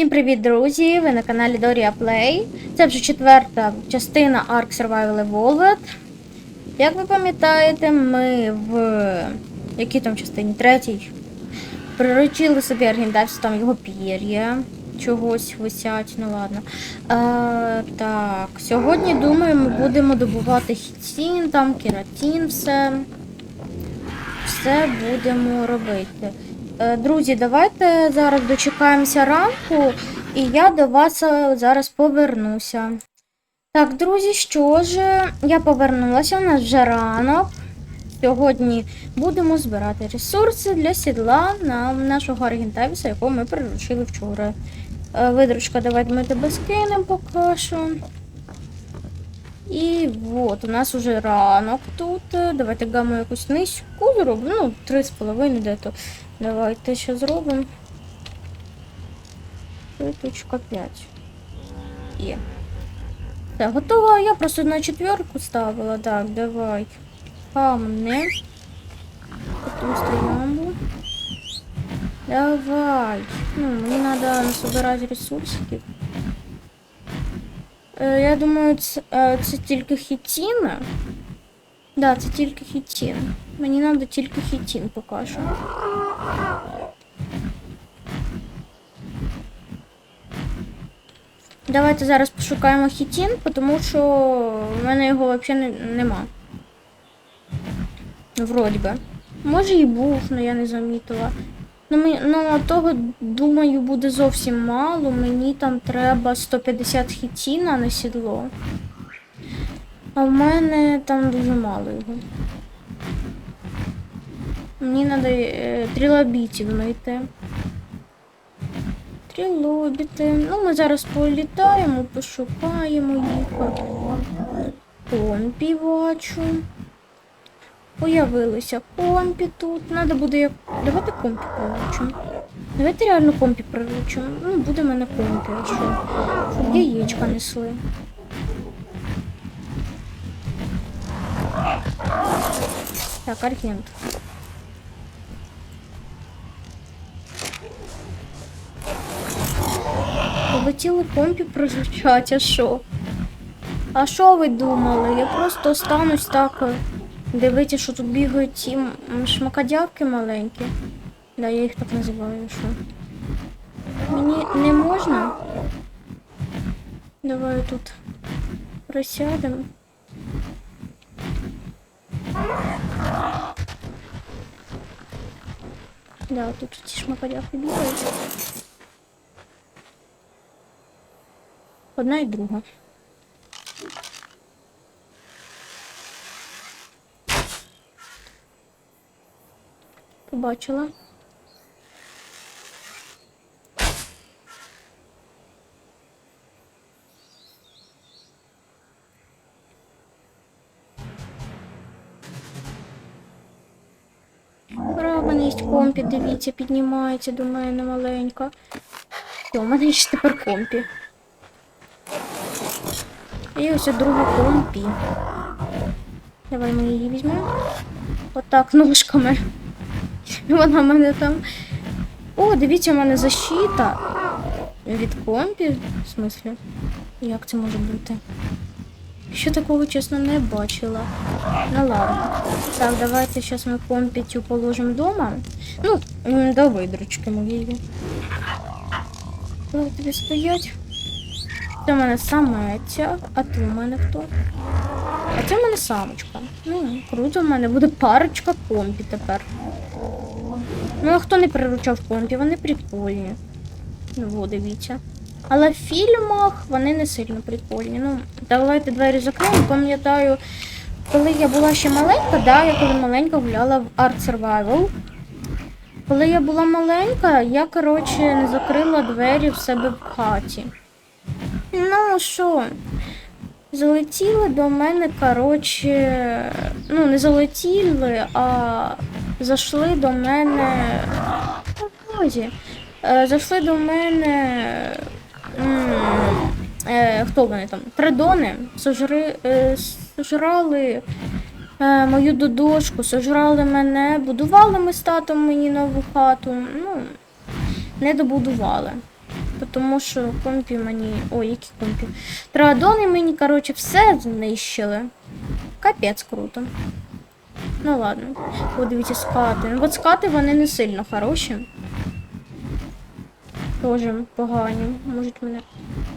Всім привіт, друзі! Ви на каналі Doria Play. Це вже четверта частина Ark Survival Evolved. Як ви пам'ятаєте, ми в якій там частині? Третій. Приручили собі аргентавцю, там його пір'я. Чогось висять, ну ладно. А, так, сьогодні, думаю, ми будемо добувати хітін, там кератин, все. Все будемо робити. Е, Друзі, давайте зараз дочекаємося ранку, і я до вас е, зараз повернуся. Так, друзі, що ж, я повернулася, у нас вже ранок. Сьогодні будемо збирати ресурси для сідла на нашого аргентавіса, якого ми приручили вчора. Е, Видручка, давайте ми тебе скинемо поки що. І от, у нас уже ранок тут. Давайте гаму якусь низьку зробимо. Ну, 3,5 де-то. Давайте ще зробимо. 3.5. Є. Так, готово. Я просто на четверку ставила. Так, давай. Камне. Потім стоямбу. Давай. Ну, мені треба насобирати ресурсиків. Е, Я думаю, це, це тільки хітіна. Да, це тільки хітін. Мені треба тільки хітін поки що. Давайте зараз пошукаємо хітін, тому що в мене його взагалі не, нема. Вроді би. Може і був, але я не замітила. Ну, ми, ну, того, думаю, буде зовсім мало. Мені там треба 150 хітіна на сідло. А в мене там дуже мало його. Мені треба е, трилобітів знайти. Трилобіти. Ну, ми зараз політаємо, пошукаємо їх. Бачу. Появилися компі тут. Надо буде як. Давайте компі приручимо. Давайте реально компі приручимо. Ну, буде в мене компі, а що? Щоб яєчка несли. Так, аргент. Полетіли компі приручать, а що? А що ви думали? Я просто останусь так. Дивіться, що тут бігають м, шмакодявки маленькі. Да, я їх так називаю, що. Мені не можна. Давай тут присядемо. Да, тут ці шмакодявки бігають. Одна і друга. Побачила. Є компі, дивіться, піднімається до мене маленька. Все, у мене ще тепер компі. І ось друга компі. Давай ми її візьмемо. Отак ножками. Вона в мене там. О, дивіться, у мене защита. Від компі, в смислі? Як це може бути? Ще такого, чесно, не бачила. Ну ладно. Так, давайте зараз ми компі цю положимо вдома. Ну, до видручки моєї. Давай тобі стоять. Це в мене самеця, а ти в мене хто? А це в мене самочка. Ну, круто, в мене буде парочка компі тепер. Ну, а хто не приручав компі, вони прикольні. Ну, дивіться. Але в фільмах вони не сильно прикольні. Ну, давайте двері закриємо. Пам'ятаю, коли я була ще маленька, да, я коли маленька гуляла в Art Survival. Коли я була маленька, я, коротше, не закрила двері в себе в хаті. Ну, що, залетіли до мене, коротше, ну, не залетіли, а зайшли до мене. Та. Е, Зайшли до мене. Е, хто вони там? Тридони е, сожрали мою додошку, сожрали мене, будували ми з татом мені нову хату. Ну, не добудували. Тому що компі мені. Ой, які компі. Традони мені, коротше, все знищили. Капець круто. Ну ладно. О, дивіться, скати. Ну, от скати вони не сильно хороші. Тоже погані. Можуть мене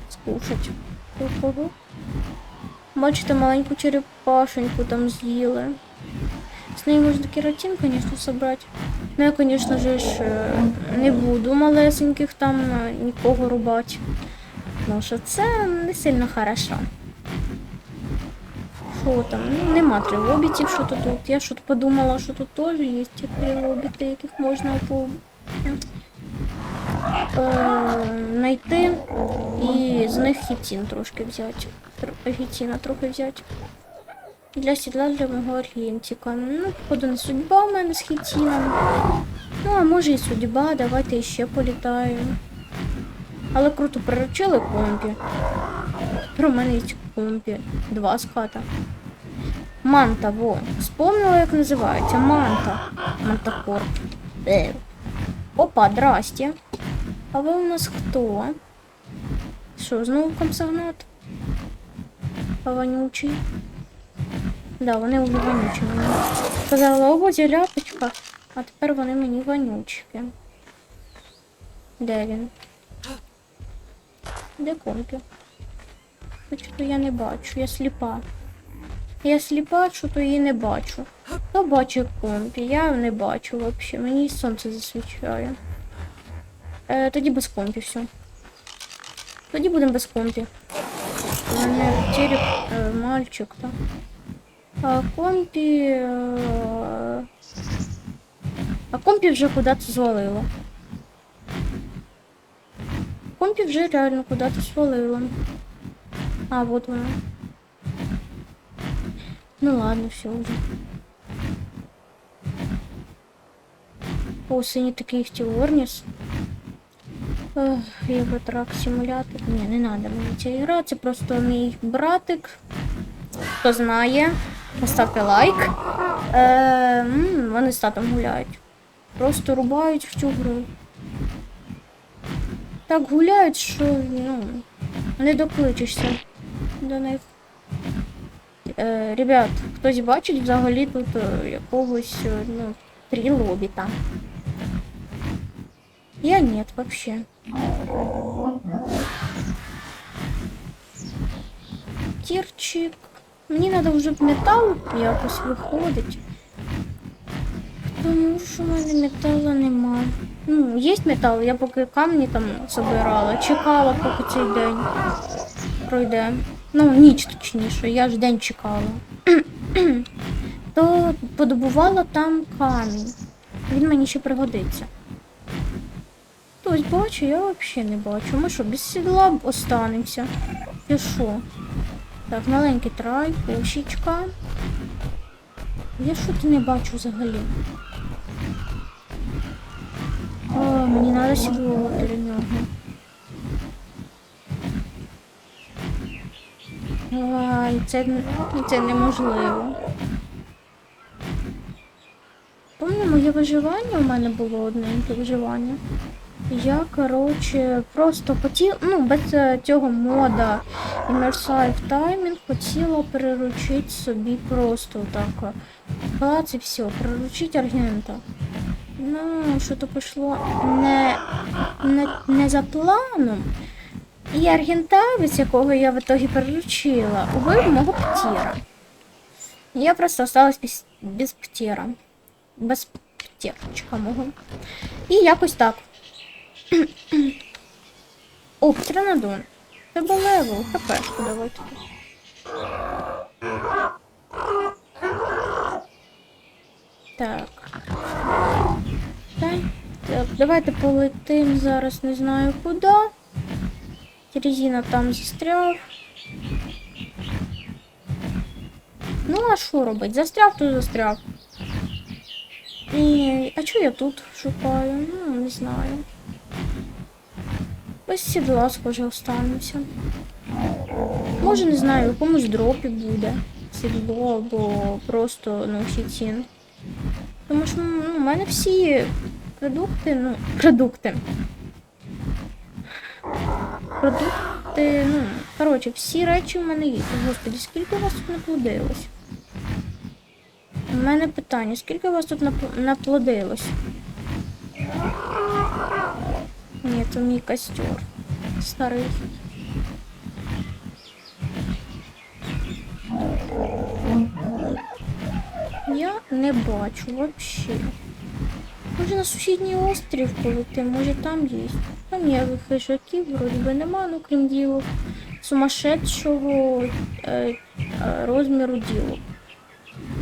скушать. Бачите, маленьку черепашеньку там з'їли. З неї можна кератин, звісно, собрати. Ну, я, звісно ж, е, не буду малесеньких там е, нікого рубати. Тому що це не сильно хорошо. Що там? Ну, нема трилобітів, що тут. Я що подумала, що тут теж є ті трилобіти, яких можна по... е, знайти і з них хітін трошки взяти. Хітіна трохи взяти. Для сідла для мого аргентика. Ну, походу, не судьба в мене з хітіном. Ну, а може і судьба, давайте ще політаю. Але круто приручили компі. Про компі. Два ската. Манта, во. Вспомнила, як називається. Манта. Мантакорп. Е. Опа, здрасте. А ви у нас хто? Що, знову комсогнат? Вонючий. Да, вони обі вонючі. Сказала, о, бозі ляпочка, а тепер вони мені вонючки. Де він? Де компі? Хоч то я не бачу, я сліпа. Я сліпа, що то її не бачу. Хто бачить компі? Я не бачу взагалі. Мені сонце засвічає. Е, тоді без компі все. Тоді будемо без компі. У мене череп е, мальчик, так. А компі. е, А компі вже куди-то звалило. Компі вже реально куди-то свалило. А, вот вона. Ну ладно, все уже. О, синій такий Орніс. Євротрак симулятор. Ні, не треба мені ця ігра, це просто мій братик. Хто знає, поставте лайк. Е, вони з татом гуляють. Просто рубають в цю гру. Так гуляють, що ну, не докличешся до них. Е, ребят, хтось бачить взагалі тут е, якогось е, ну, трилобіта? Я нет вообще. Тірчик. Мені треба вже в метал якось виходить. Тому що в мене металу нема. Ну, є метал, я поки камні там собирала, чекала, поки цей день пройде. Ну, ніч точніше, я ж день чекала. То подобувала там камінь. Він мені ще пригодиться. Хтось бачу, я взагалі не бачу. Ми що, без сідла останемося? І що? Так, маленький трай, пушечка. Я що то не бачу взагалі. О, мені треба сідло для нього. Це, це неможливо. Помню, моє виживання у мене було одненьке виживання. Я, коротше, просто хотіла, ну, без е, цього мода Immersive Timing хотіла приручити собі просто так. Клац і все, приручити аргента. Ну, що то пішло не, не, не за планом. І аргентавець, якого я в итоге приручила, убив мого птіра. Я просто осталась без, без птіра. Без птірчика мого. І якось так. О, Птеранодон. Треба левел, хпшку давайте. Так. Так, так, давайте полетим зараз не знаю куди. Терезина там застряв. Ну, а що робить? Застряв, то застряв. І... А чого я тут шукаю? Ну, не знаю. Без сідла, схоже, останемося. Може, не знаю, в якомусь дропі буде. Сідло або просто ну, хітін. Тому що ну, у мене всі продукти, ну, продукти. Продукти, ну, коротше, всі речі в мене є. Господи, скільки у вас тут наплодилось? У мене питання, скільки у вас тут нап- наплодилось? Ні, це мій костер. Старий. Я не бачу вообще. Може на сусідній острів полетим, може там є. Там є хижаків, вроді би нема, ну крім ділок. Сумасшедшого е, е, розміру ділок.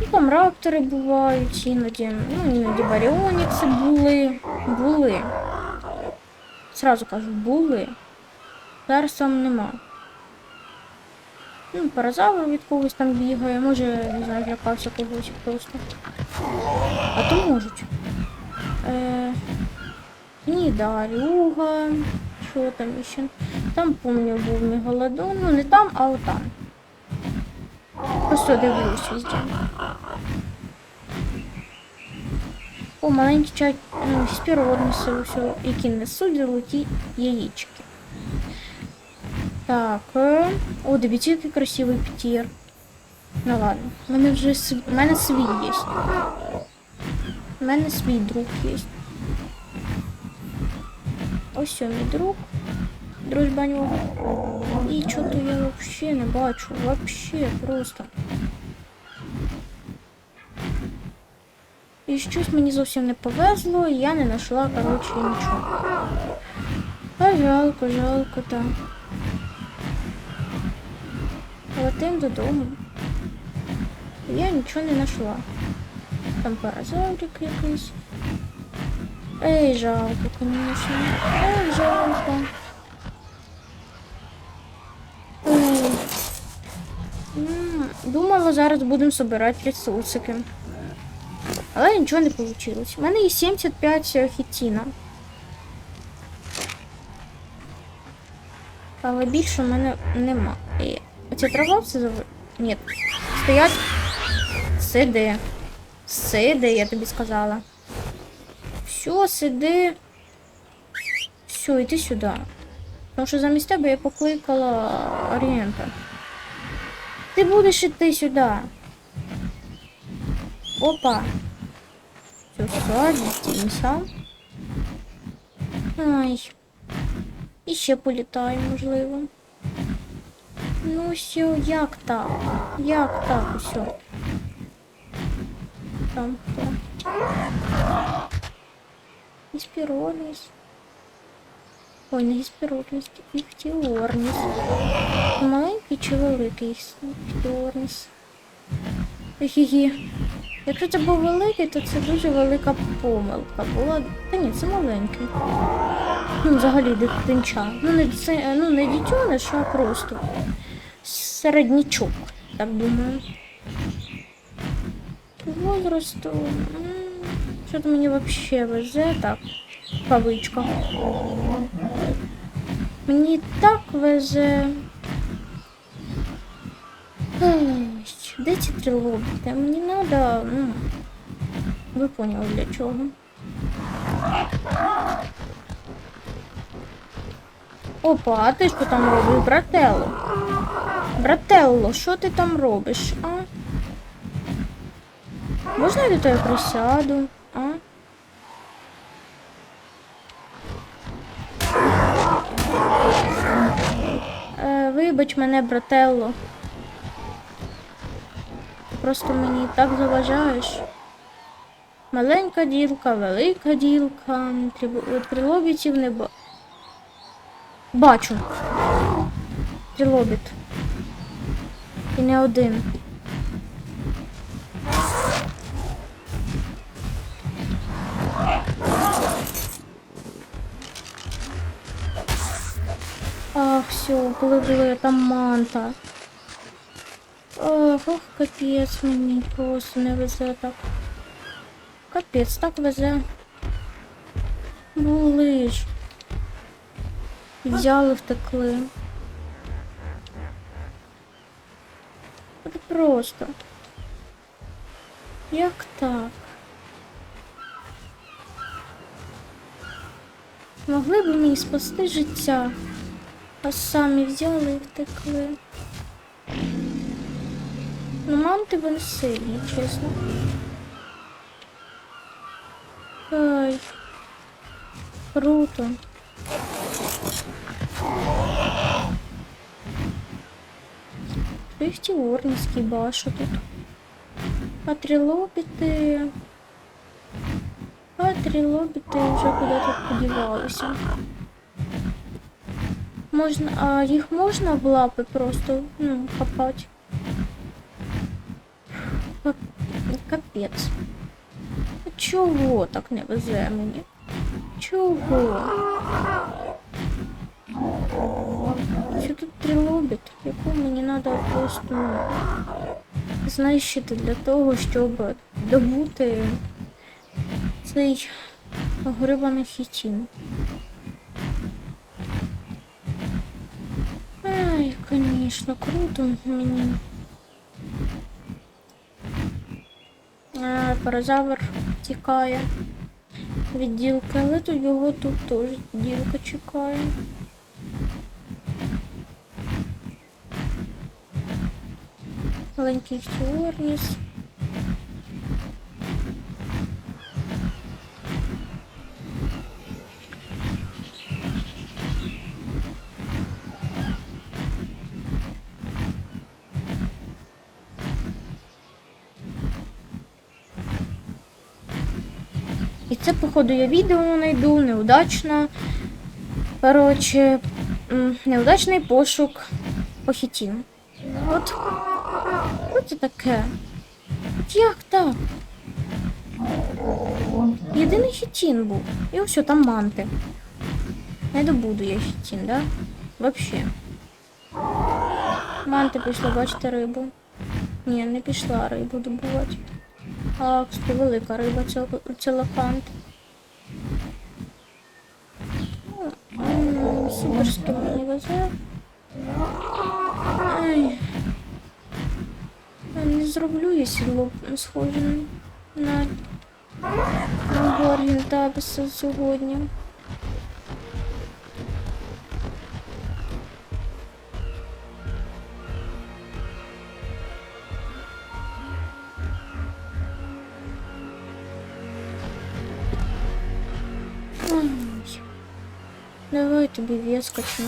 Ну, там раптори бувають, іноді, ну іноді баріонікси були. Були. Сразу кажу, були. Зараз там нема. Ну, паразавр від когось там бігає, може, не знаю, злякався когось просто. А то можуть. Е, ні, Дарюга. Що там ще? Там, помню, був мегалодон. Ну, не там, а отам. Просто дивлюсь везде. О, маленькі чай, ну, спіродниси, все, які несуть золоті яєчки. Так, е, о, дивіться, який красивий птір. Ну ладно, у мене вже у мене свій є. У мене свій друг є. Ось мій друг. Дружба нього. І чого-то я взагалі не бачу. Вообще просто. І щось мені зовсім не повезло, і я не знайшла, коротше, нічого. А жалко, жалко, так. Летим додому. Я нічого не знайшла. Там паразаврик якийсь. Ей, жалко, конечно. Ей, жалко. Ей. М, Думала, зараз будемо збирати ресурсики. Але нічого не вийшло. У мене є 75 хітіна. Але більше в мене нема. І оця трава все зав... Ні. Стоять. Сиди. Сиди, я тобі сказала. Все, сиди. Все, йди сюди. Тому що замість тебе я покликала Орієнта. Ти будеш іти сюди. Опа. Все, садимся. Ай. І ще політаю, можливо. Ну все, як так? Як так усе? Там хто? Гіспіроліс. Ой, не гіспіроліс, іхтіорніс. Маленький чи великий іхтіорніс? Хі-хі. Якщо це був великий, то це дуже велика помилка була. Та ні, це маленький. Ну, взагалі дитинча. Ну, не, це, ну, не дитюниш, а просто середнячок, так думаю. Возрасту. М, Що-то мені взагалі везе так. В кавичках. Мені так везе. Де ці трилобіти? Мені треба, ну. Ви поняли для чого. Опа, а ти що там робиш, брателло? Брателло, що ти там робиш, а? Можна я до тебе присяду, вибач мене, брателло. Просто мені так заважаєш. Маленька ділка, велика ділка, трилобітів не ба... Бачу. Трилобіт. І не один. Ах, все, пливли, там манта. Ох, ох, капець мені просто не везе так. Капець, так везе. Були ж. Взяли, втекли. От просто. Як так? Могли б мені спасти життя. А самі взяли і втекли. Ну, манти вони сильні, чесно. Ай. Круто. Шифті Орнівський баша тут. А трилобіти вже куди-то подівалися. Можна, а їх можна в лапи просто, ну, хапати. Капець. Чого так не везе мені? Чого? Що тут трилобіт, яку мені треба просто ну, знищити для того, щоб добути цей грибаний хітін. Конечно, круто мені. Паразавр тікає від ділки, але тут його тут теж ділка чекає. Маленький Фіорніс. І це, походу, я відео знайду, неудачно. Коротше, неудачний пошук похитін. От. От це таке. Як так? Єдиний хітін був. І ось там манти. Не добуду я хітін, да? Вообще. Манти пішла, бачите, рибу. Ні, не пішла рибу добувати. А, кстати, велика риба, це, Супер, Суперськи мені везе. Я не зроблю я сідло схоже на, Горгін Табіса сьогодні. тобі вес качну.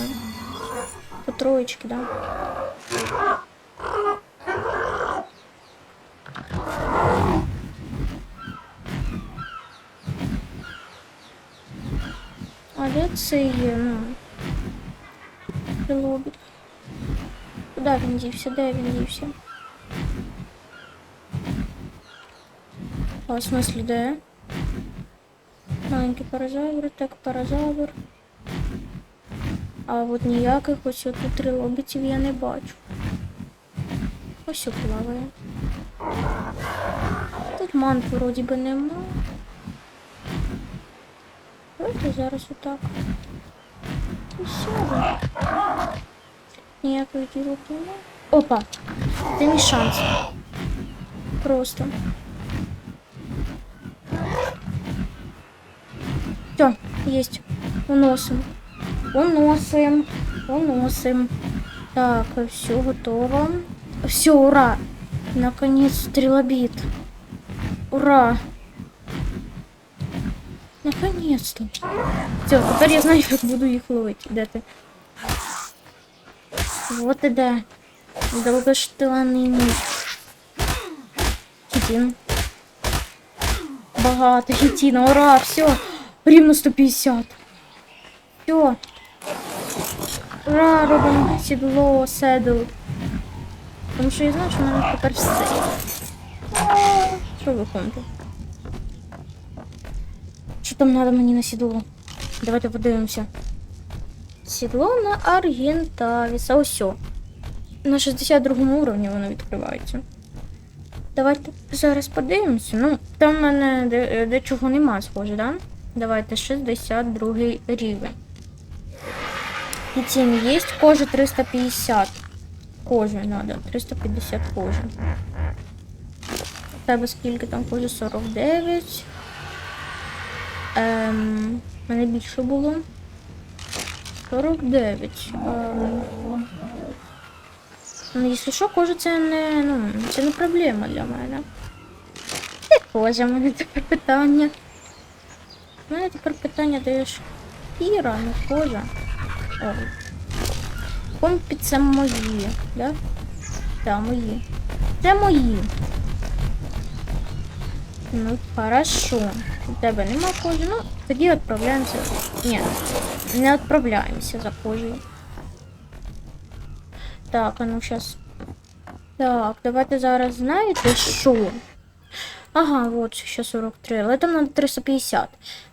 По троечке, да? Але це є, ну. Прилобік. Куди він дівся? Де він дівся? А в смысле, де? Маленький паразавр, так паразавр. А от ніяких ось тут трилобітів я не бачу. Ось плаває. Тут мант вроді би нема. Давайте зараз отак. І сяду. Ніякої ділок нема. Опа! Це мій шанс. Просто. Все, есть. Уносим. Уносим. Уносим. Так, все готово. Все, ура! Наконец стрелобит. Ура! Наконец-то. Все, теперь я знаю, как буду их ловить. Де ти? Вот и да. Долгоштиланий мій. Хітін. Багато хітіна. Ура, все. Рівно 150. Все. Ура, робимо сідло, седл. Тому що я знаю, що в мене тепер все. Що ви комнате? Що там треба мені на сідло? Давайте подивимося. Сідло на Аргентавіса. Ось. На 62 уровні воно відкривається. Давайте зараз подивимося. Ну, там в мене де- дечого нема, схоже, да? Давайте 62 рівень. Цін є. Кожа 350. Кожи надо. 350 кожи. У тебе скільки там кожи? 49. Ем, мене більше було. 49. Ем, Ну, якщо що, кожа це не, ну, це не проблема для мене. Ти кожа, в мене тепер питання. У мене тепер питання, ж Іра, не кожа. О. Компі це мої, да? Да, мої. Це мої. Ну, хорошо. У тебе нема кожи. Ну, тоді відправляємося. Ні, не відправляємося за кожею. Так, а ну сейчас. Так, давайте зараз знаєте що? Ага, от ще 43, але там надо 350.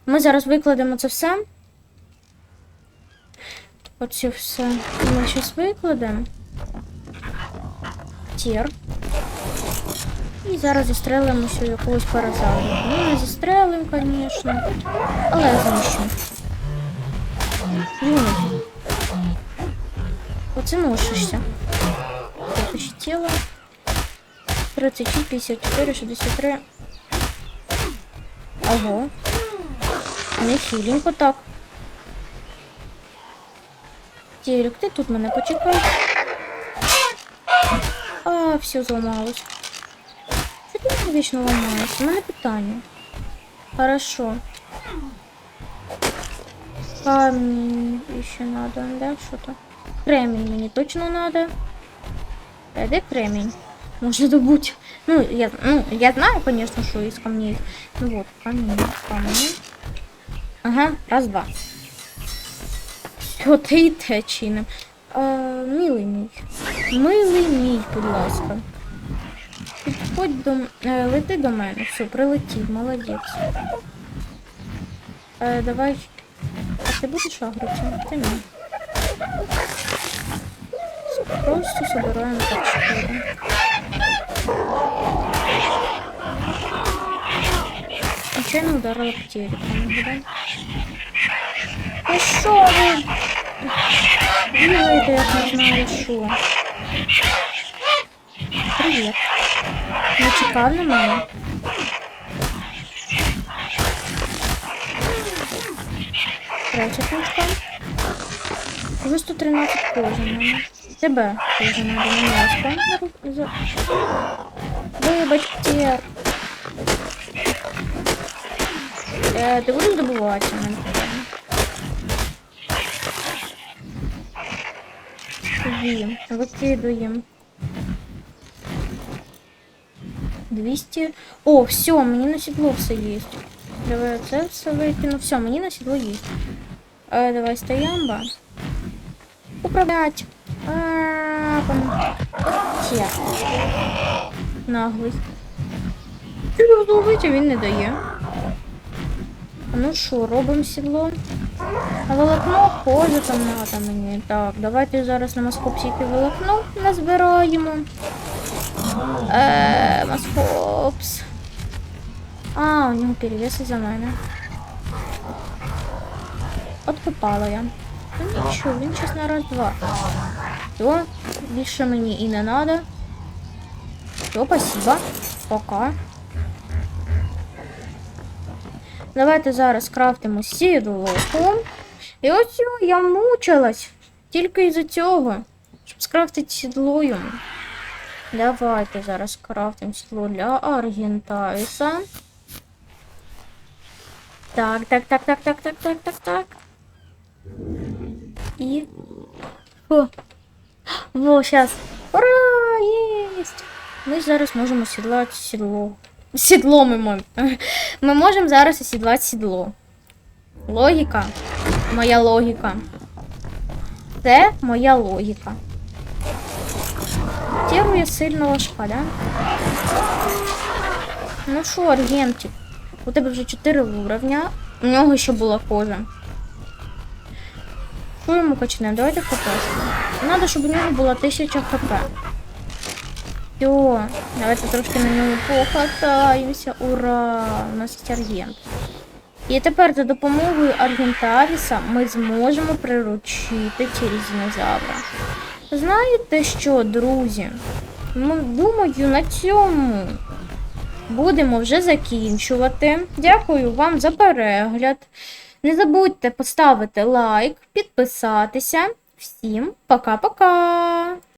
Ми зараз викладемо це все. Оце все. Ми зараз викладемо. Тір. І зараз застрелимо ще якогось паразавру. Ну, не застрелимо, звісно. Але знищимо. Юний. Оце ношишся. Так, тіло. 36, 54, 63. Ого. Не хіленько так. Терек, ти тут мене почекай. А, все зламалось. Що ти вічно ламаєш? У мене питання. Хорошо. Камень еще надо, да, что-то. Кремень мне точно надо. А где кремень? Можно добыть. Ну, я, ну, я знаю, конечно, что из камней. Ну вот, камень, камень. Ага, раз, два. Ти і те чиним. А, милий мій. Милий мій, будь ласка. Підходь до е, лети до мене. Все, прилетів, молодець. Е, давай. А ти будеш агрити? Ти ні. Просто собираем так шкуру. Нечаянно ударила по телеку. Да? Ну що ви? Бігаєте, як не знаю що. Привіт. Не чекав на мене? Третя книжка. Уже 113 кожаного. Тебе теж надо ясно. Вибачте. Е, ти будеш добувати мене? Тобі. Викидуємо. 200. О, все, мені на сідло все є. Давай це все викину. Все, мені на сідло є. Е, давай стоямба. Управлять. А, Ще. Наглий. Чого зловить, а він не дає. А Ну що, робимо сідло? Волокно кожа там надо мені. Так, давайте зараз на маскопсіки волокно назбираємо. Е, маскопс. А, у нього перевес за мене. Откопала я. Ну нічого, він щас на раз-два. Все, більше мені і не надо. Все, спасибо. Пока. Давайте зараз крафтимо сідло. І ось я мучилась. Тільки із-за цього. Щоб скрафтити сідло йому. Давайте зараз крафтимо сідло для Аргентавіса. Так, так, так, так, так, так, так, так, так. І. О. Во, сейчас. Ура! Єсть! Ми зараз можемо сідлати сідло. Сідло ми можемо. Ми можемо зараз осідлати сідло. Логіка. Моя логіка. Це моя логіка. Терує сильно важка, да? Ну що, Аргентик? У тебе вже 4 уровня. У нього ще була кожа. Що йому качнемо? Давайте хп. Надо, щоб у нього була 1000 хп. Все, давайте трошки на ньому покатаємося. Ура! У нас є аргент. І тепер за допомогою Аргентавіса ми зможемо приручити тірізінозавра. Знаєте що, друзі? Ну, думаю, на цьому будемо вже закінчувати. Дякую вам за перегляд. Не забудьте поставити лайк, підписатися. Всім пока-пока!